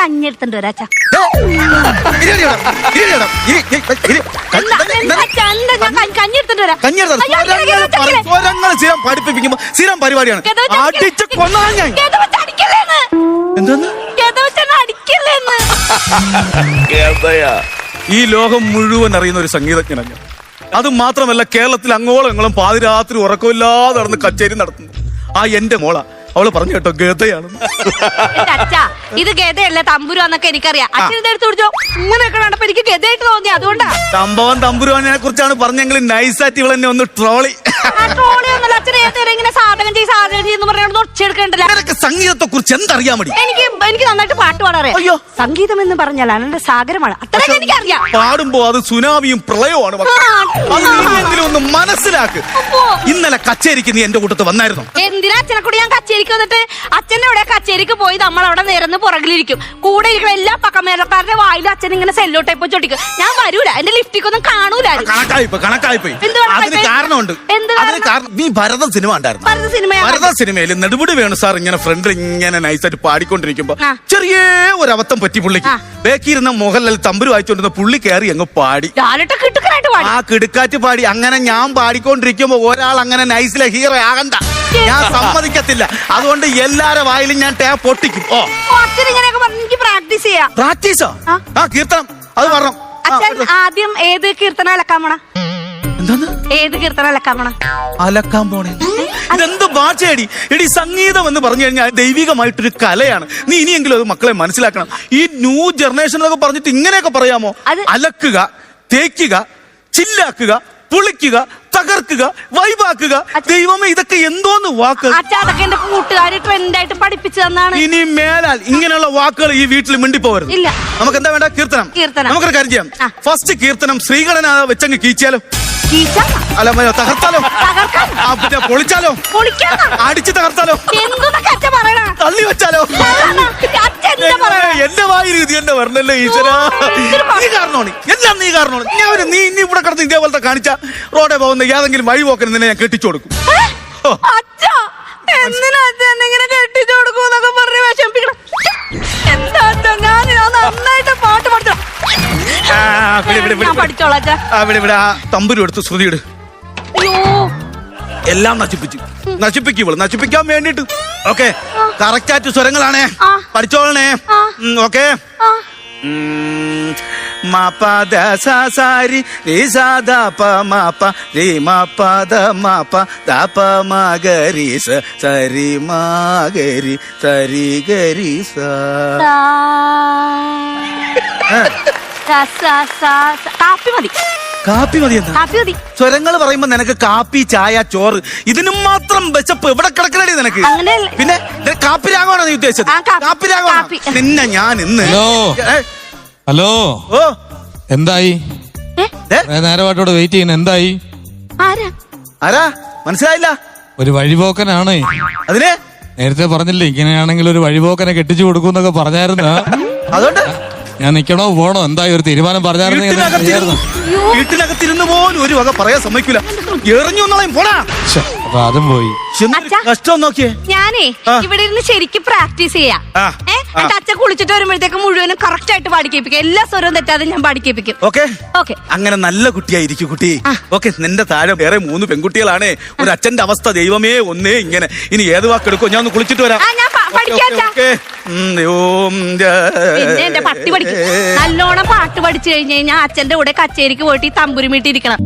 കഞ്ഞി എടുത്തിട്ട് വരാം അച്ഛാ. ഇരിയടിയടാ, ഇരിയടിയടാ, ഇരി, ഇരി, ഇരി. എന്താ എന്താ അച്ഛാ എന്താ ഞാൻ കഞ്ഞി- കഞ്ഞി വരാം സ്ഥിരം പഠിപ്പിക്കുമ്പോ സ്ഥിരം പരിപാടിയാണ്. അടിക്കല്ലേ. അടിച്ച് കൊന്നാ ഞാൻ. എന്തോന്ന്? ഈ ലോകം മുഴുവൻ അറിയുന്ന ഒരു സംഗീതജ്ഞനാണ് അത് മാത്രമല്ല കേരളത്തിൽ അങ്ങോളം ഇങ്ങോളം പാതിരാത്രി ഉറക്കമില്ലാതെ നടന്ന് കച്ചേരി നടത്തുന്നു. ആ എന്റെ മോള. അവൾ പറഞ്ഞു കേട്ടോ ഗതയാണ്. എന്റെ അച്ഛാ ഇത് ഗതയല്ല തമ്പുരാന്നൊക്കെ എനിക്കറിയാം. അച്ഛൻ ഇതെടുത്ത് പിടിച്ചോ? ഇങ്ങനെയൊക്കെ കണ്ടപ്പോ എനിക്ക് ഗതയായിട്ട് തോന്നി അതുകൊണ്ടാ. സംഭവം തമ്പുരുവാനെ കുറിച്ചാണ് പറഞ്ഞെങ്കിൽ നൈസായിട്ട് ഇവളെന്നെ ഒന്ന് ട്രോളി ട്രോളി സാധകം ചെയ്യുന്ന പറഞ്ഞോണ്ട് നിനക്ക് സംഗീതത്തെ കുറിച്ച് എന്തറിയാൻ മതി എനിക്ക് എനിക്ക് നന്നായിട്ട് പാട്ട് പാടാൻ അറിയാം. അയ്യോ. സംഗീതം എന്ന് പറഞ്ഞാൽ അനന്റെ സാഗരമാണ്. അത്രയൊക്കെ എനിക്കറിയാം. പാടുമ്പോ അത് സുനാമിയും പ്രളയവുമാണ്. മക്കളെ. അത് നീയെങ്കിലും ഒന്ന് മനസ്സിലാക്ക്? അപ്പോ. ഇന്നലെ കച്ചേരിക്ക് നീ എന്റെ കൂട്ടത്ത് വന്നായിരുന്നു? എന്തിനാ അച്ഛനെ കൂടി ഞാൻ കച്ചേരിക്ക് വന്നിട്ട്? അച്ഛന്റെ ഇവിടെ കച്ചേരിക്ക് പോയി നമ്മൾ അവിടെ നിരന്ന് പുറകിലിരിക്കും. കൂടെ ഇരിക്കുന്ന എല്ലാ പക്കമേലക്കാരുടെ വായിൽ അച്ഛൻ ഇങ്ങനെ സെല്ലോ ടൈപ്പ് ചൊട്ടിക്കും ഞാൻ വരൂല. എന്റെ ലിഫ്റ്റിക്കൊന്നും കാണൂല ആരും. കണക്കായിപ്പോയി കണക്കായിപ്പോയി. എന്ത് കണക്കായിപ്പോയി? അതിന് കാരണമുണ്ട്. എന്ത് അതിന് കാരണം നീ ഭരതം സിനിമ ഉണ്ടായിരുന്നു ഭരത ഭരത സിനിമയിൽ നെടുപടി വേണു സാർ ഇങ്ങനെ ഫ്രണ്ടിൽ ഇങ്ങനെ നൈസായിട്ട് പാടിക്കൊണ്ടിരിക്കുമ്പോ ആ. ചെറിയ ഒരു അബദ്ധം പറ്റി പുള്ളിക്ക്. ആ. ബേക്കിയിരുന്ന മോഹൻലാൽ തമ്പുരു വായിച്ചോണ്ടിരുന്ന പുള്ളി കയറി അങ്ങ് പാടി. കിട്ടുക്കനായിട്ട് പാടി. ആ കിടുക്കാറ്റ് പാടി. അങ്ങനെ ഞാൻ പാടിക്കൊണ്ടിരിക്കുമ്പോ ഒരാൾ അങ്ങനെ നൈസിലെ ഹീറോ ആകണ്ട. ഞാൻ സമ്മതിക്കത്തില്ല. അതുകൊണ്ട് എല്ലാരെ വായിലും ഞാൻ ടേ പൊട്ടിക്കും. ഓ. ഓ, അച്ഛൻ ഇങ്ങനെയൊക്കെ പറഞ്ഞ് എനിക്ക് പ്രാക്ടീസ് ചെയ്യാം. പ്രാക്ടീസോ? ആ. ആ കീർത്തനം. അത് പറഞ്ഞു. അച്ഛൻ ആദ്യം ഏത് കീർത്തന അലക്കാൻ പോണ? ഏത് കീർത്തന അലക്കാൻ പോണ? അലക്കാൻ പോണേ. ഇതെന്ത് ഭാഷയടി എടി സംഗീതം എന്ന് പറഞ്ഞു കഴിഞ്ഞാൽ ദൈവികമായിട്ടൊരു കലയാണ്. നീ ഇനിയെങ്കിലും അത് മക്കളെ മനസ്സിലാക്കണം. ഈ ന്യൂ ജനറേഷൻ എന്നൊക്കെ പറഞ്ഞിട്ട് ഇങ്ങനെയൊക്കെ പറയാമോ? അലക്കുക തേക്കുക ചില്ലാക്കുക പുളിക്കുക തകർക്കുക വൈബാക്കുക ദൈവമേ ഇതൊക്കെ എന്തോന്ന് വാക്ക്? എന്റെ കൂട്ടുകാര് ട്രെൻഡായിട്ട് പഠിപ്പിച്ചു തന്നാണ്. ഇനി മേലാൽ ഇങ്ങനെയുള്ള വാക്കുകൾ ഈ വീട്ടിൽ മിണ്ടിപ്പോവരുത്. ഇല്ല. നമുക്ക് എന്താ വേണ്ട? കീർത്തനം. കീർത്തനം. നമുക്കൊരു കാര്യം ചെയ്യാം. ഫസ്റ്റ് കീർത്തനം ശ്രീകണ്ഠന വെച്ചങ്ങ് കീച്ചാലോ അല്ല മ- തകർത്താലോ? തകർക്കാൻ? ആ പിന്നെ പൊളിച്ചാലോ? അടിച്ച് തകർത്താലോ? എന്തൊക്കെ അച്ഛൻ പറയണ? തള്ളി വെച്ചാലോ? അച്ഛൻ എന്താ പറയണ? എന്റെ വായിൽ ഇത് എന്നെ വരണല്ലേ ഈശ്വര. നീ കാരണമാണ്. എല്ലാം നീ കാരണമാണ്. ഞാൻ ഒരു- നീ ഇനി ഇവിടെ കിടന്ന് ഇതേപോലത്തെ കാണിച്ച റോഡെ പോകുന്ന ഏതെങ്കിലും വഴി പോക്കന് നിന്നെ ഞാൻ കെട്ടിച്ചു കൊടുക്കും. ഓ. അച്ഛാ എന്തിനാ അച്ഛൻ ഇങ്ങനെ ഞാൻ പഠിച്ചോളാം അച്ഛാ. ആ, ഇവിടെ ഇവിടെ ആ തമ്പുരു എടുത്ത് ശ്രുതിയിട് അയ്യോ. എല്ലാം നശിപ്പിച്ചു. നശിപ്പിക്കുമ്പോൾ നശിപ്പിക്കാൻ വേണ്ടിട്ട് ഓക്കെ. കറക്റ്റായിട്ട് സ്വരങ്ങളാണേ. ആ. പഠിച്ചോളണേ. ആ. ഓക്കെ. ആ. സാരി രി പ മാപ്പ രി മാപ്പ ഗരി സ സരി മാ ഗരി സരി ഗരി സ. സാ. കാപ്പി മതി. കാപ്പി മതി എന്താ കാപ്പി മതി. സ്വരങ്ങൾ പറയുമ്പോ നിനക്ക് കാപ്പി ചായ ചോറ് ഇതിനും മാത്രം വിശപ്പ് എവിടെ കിടക്കണടി നിനക്ക്? പിന്നെ കാപ്പി രാഗമാണോ നീ ഉദ്ദേശിച്ചത്? കാപ്പി. രാഗമാണ്. നിന്നെ ഞാൻ ഇന്ന് ഹലോ. ഹലോ. ഓ. എന്തായി? നേരമായിട്ടോട് വെയിറ്റ് ചെയ്യുന്ന. എന്തായി? ആരാ? മനസ്സിലായില്ല. ഒരു വഴിപോക്കനാണ്. അതിന്? നേരത്തെ പറഞ്ഞില്ലേ ഇങ്ങനെയാണെങ്കിൽ ഒരു വഴിപോക്കനെ കെട്ടിച്ചു കൊടുക്കും എന്നൊക്കെ പറഞ്ഞായിരുന്നു. അതുകൊണ്ട്? ഞാൻ നിക്കണോ? പോണോ? എന്താ ഒരു തീരുമാനം പറഞ്ഞായിരുന്നു വീട്ടിനകത്തിരുന്ന് പോലും ഒരു വക പറയാൻ സമ്മതിക്കില്ല എറിഞ്ഞു പോടാ. അപ്പൊ അതും പോയി. കഷ്ടം നോക്കിയേ. ഞാനേ. ഇവിടെ ഇരുന്ന് ശരിക്കും പ്രാക്ടീസ് ചെയ്യാം. എന്നിട്ട് അച്ഛൻ കുളിച്ചിട്ട് വരുമ്പോഴത്തേക്ക് മുഴുവനും കറക്റ്റ് ആയിട്ട് പാടിക്കേപ്പിക്കും എല്ലാ സ്വരവും തെറ്റാതെ ഞാൻ പാടിക്കേപ്പിക്കും ഓക്കെ. ഓക്കെ. അങ്ങനെ നല്ല കുട്ടിയായിരിക്കും കുട്ടി. ഓക്കെ നിന്റെ താഴെ വേറെ മൂന്ന് പെൺകുട്ടികളാണ്. ഒരു അച്ഛന്റെ അവസ്ഥ ദൈവമേ ഒന്നേ ഇങ്ങനെ. ഇനി ഏത് വാക്കെടുക്കോ? ഞാൻ ഒന്ന് കുളിച്ചിട്ട് വരാം. പിന്നെ എന്റെ പട്ടി പഠിക്കും. നല്ലോണം പാട്ട് പഠിച്ചു കഴിഞ്ഞു കഴിഞ്ഞാൽ അച്ഛന്റെ കൂടെ കച്ചേരിക്ക് പോയിട്ട് ഈ തമ്പുരുമിട്ടിരിക്കണം